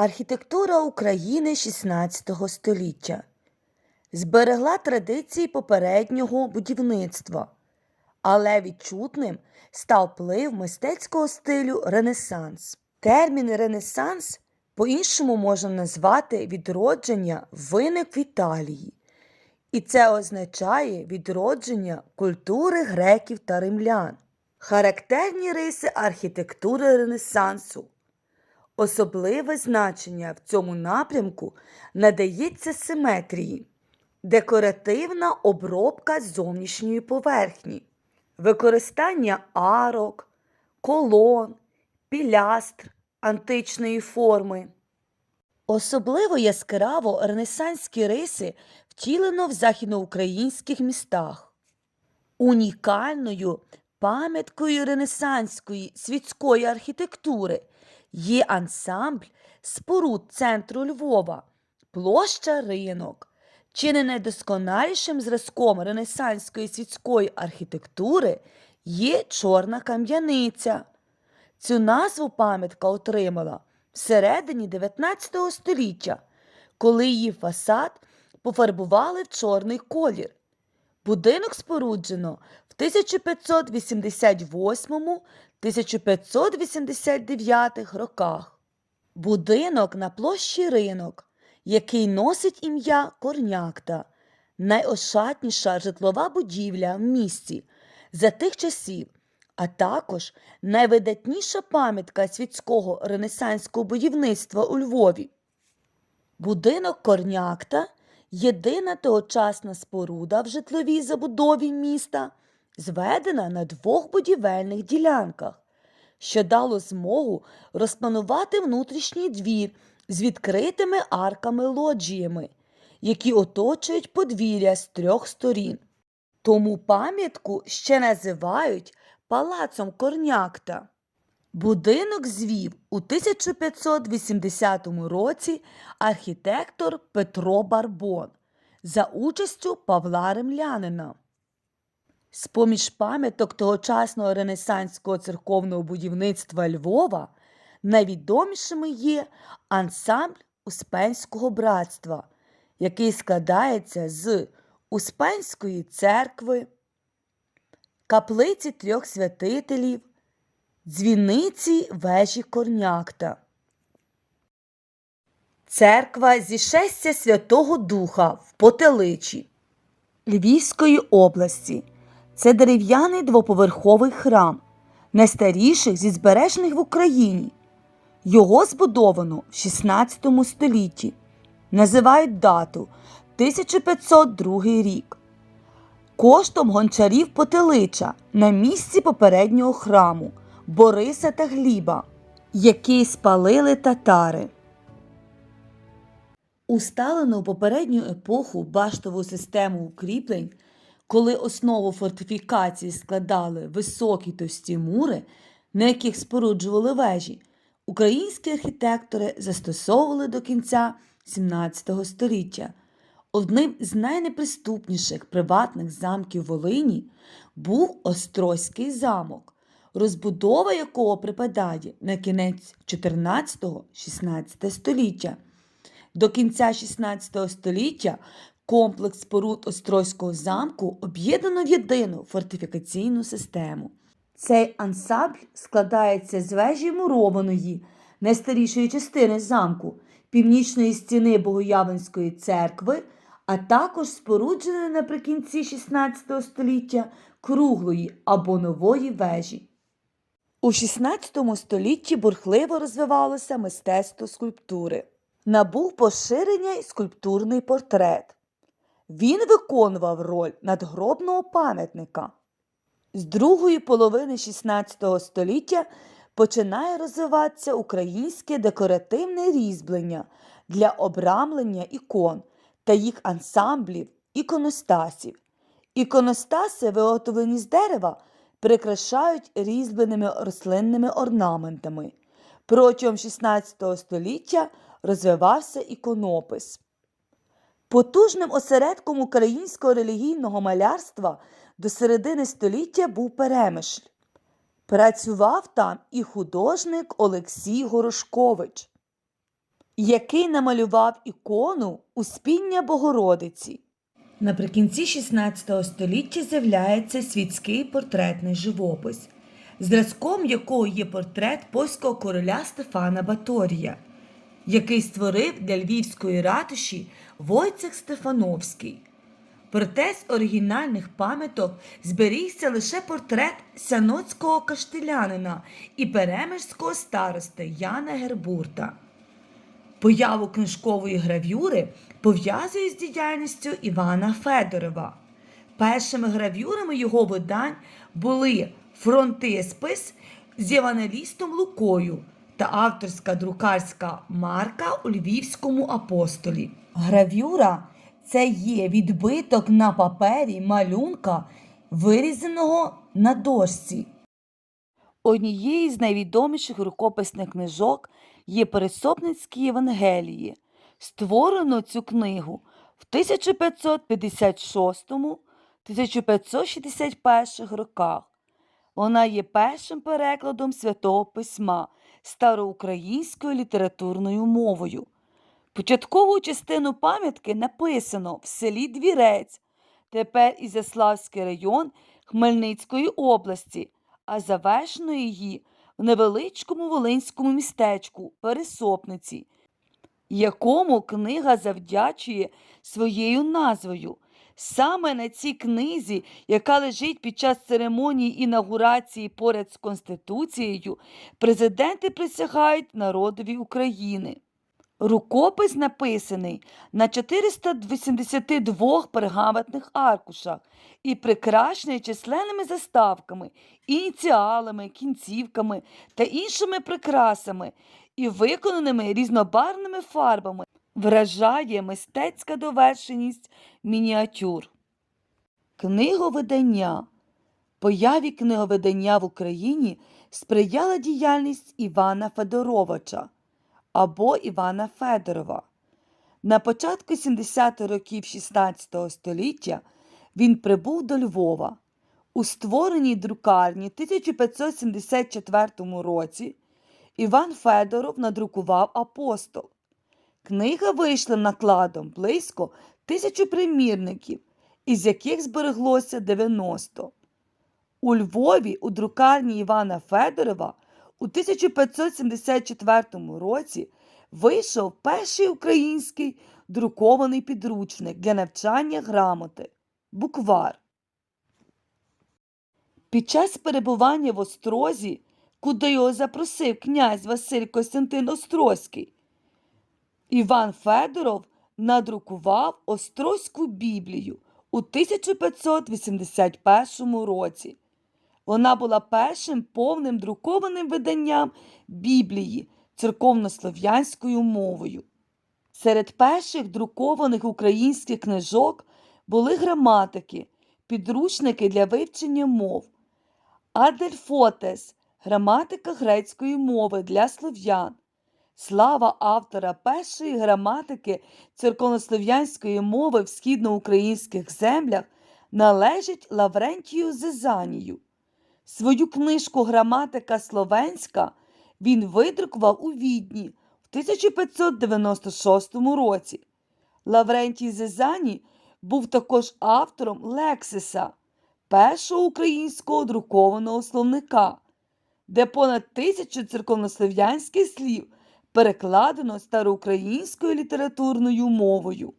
Архітектура України XVI століття зберегла традиції попереднього будівництва, але відчутним став вплив мистецького стилю Ренесанс. Термін Ренесанс по-іншому можна назвати відродження виник в Італії, і це означає відродження культури греків та римлян. Характерні риси архітектури Ренесансу. Особливе значення в цьому напрямку надається симетрії, декоративна обробка зовнішньої поверхні, використання арок, колон, пілястр античної форми. Особливо яскраво ренесанські риси втілено в західноукраїнських містах. Унікальною пам'яткою ренесанської світської архітектури є ансамбль споруд центру Львова, площа ринок. Чи не найдосконалішим зразком ренесанської світської архітектури є чорна кам'яниця. Цю назву пам'ятка отримала всередині 19 століття, коли її фасад пофарбували в чорний колір. Будинок споруджено в 1528-1589 роках. Будинок на площі ринок, який носить ім'я Корнякта, найошатніша житлова будівля в місті за тих часів, а також найвидатніша пам'ятка світського ренесанського будівництва у Львові. Будинок Корнякта єдина тогочасна споруда в житловій забудові міста, зведена на двох будівельних ділянках, що дало змогу розпланувати внутрішній двір з відкритими арками лоджіями, які оточують подвір'я з трьох сторін. Тому пам'ятку ще називають палацом Корнякта. Будинок звів у 1580 році архітектор Петро Барбон за участю Павла Римлянина. З-поміж пам'яток тогочасного ренесанського церковного будівництва Львова найвідомішими є ансамбль Успенського братства, який складається з Успенської церкви, каплиці трьох святителів, дзвіниці вежі Корнякта. Церква зішестя Святого Духа в Потеличі Львівської області. Це дерев'яний двоповерховий храм, найстаріший зі збережених в Україні. Його збудовано в 16 столітті. Називають дату 1502 рік. Коштом гончарів Потелича на місці попереднього храму Бориса та Гліба, який спалили татари. Усталену попередню епоху баштову систему укріплень, коли основу фортифікації складали високі товсті мури, на яких споруджували вежі, українські архітектори застосовували до кінця 17 століття. Одним з найнеприступніших приватних замків Волині був Острозький замок, розбудова якого припадає на кінець 14-16 століття. До кінця XVI століття комплекс споруд Острозького замку об'єднано в єдину фортифікаційну систему. Цей ансамбль складається з вежі мурованої, найстарішої частини замку, північної стіни Богоявленської церкви, а також спорудженої наприкінці XVI століття круглої або нової вежі. У XVI столітті бурхливо розвивалося мистецтво скульптури. Набув поширення й скульптурний портрет. Він виконував роль надгробного пам'ятника. З другої половини XVI століття починає розвиватися українське декоративне різьблення для обрамлення ікон та їх ансамблів іконостасів. Іконостаси, виготовлені з дерева, прикрашають різьбленими рослинними орнаментами. Протягом XVI століття розвивався іконопис. Потужним осередком українського релігійного малярства до середини століття був Перемишль. Працював там і художник Олексій Горошкович. який намалював ікону Успіння Богородиці. Наприкінці XVI століття з'являється світський портретний живопис, зразком якого є портрет польського короля Стефана Баторія, який створив для львівської ратуші Войцех Стефановський. Проте з оригінальних пам'яток зберігся лише портрет сяноцького каштелянина і перемежського старости Яна Гербурта. Появу книжкової гравюри пов'язує з діяльністю Івана Федорова. Першими гравюрами його видань були фронтиспис з євангелістом Лукою та авторська друкарська марка у Львівському апостолі. Гравюра це є відбиток на папері малюнка, вирізаного на дошці. Однією з найвідоміших рукописних книжок є Пересопницькі Євангелії. Створено цю книгу в 1556-1561 роках. Вона є першим перекладом святого письма староукраїнською літературною мовою. Початкову частину пам'ятки написано в селі Двірець, тепер Ізяславський район Хмельницької області, а завершено її в невеличкому волинському містечку Пересопниці, якому книга завдячує своєю назвою. Саме на цій книзі, яка лежить під час церемонії інаугурації поряд з Конституцією, президенти присягають народові України. Рукопис написаний на 482 пергаментних аркушах і прикрашений численними заставками, ініціалами, кінцівками та іншими прикрасами і виконаними різнобарвними фарбами. Вражає мистецька довершеність мініатюр. Книговидання. Появі книговидання в Україні сприяла діяльність Івана Федоровича або Івана Федорова. На початку 70-х років XVI століття він прибув до Львова. У створеній друкарні 1574 році Іван Федоров надрукував апостол. Книга вийшла накладом близько тисячу примірників, із яких збереглося 90. У Львові у друкарні Івана Федорова у 1574 році вийшов перший український друкований підручник для навчання грамоти буквар. Під час перебування в Острозі, куди його запросив князь Василь Костянтин Острозький, Іван Федоров надрукував Острозьку Біблію у 1581 році. Вона була першим повним друкованим виданням Біблії церковнослов'янською мовою. Серед перших друкованих українських книжок були граматики, підручники для вивчення мов, Адельфотес граматика грецької мови для слов'ян. Слава автора першої граматики церковнослов'янської мови в східноукраїнських землях належить Лаврентію Зизанію. Свою книжку Граматика Словенська він видрукував у Відні в 1596 році. Лаврентій Зизаній був також автором Лексиса, першого українського друкованого словника, де понад тисячу церковнослов'янських слів перекладено староукраїнською літературною мовою.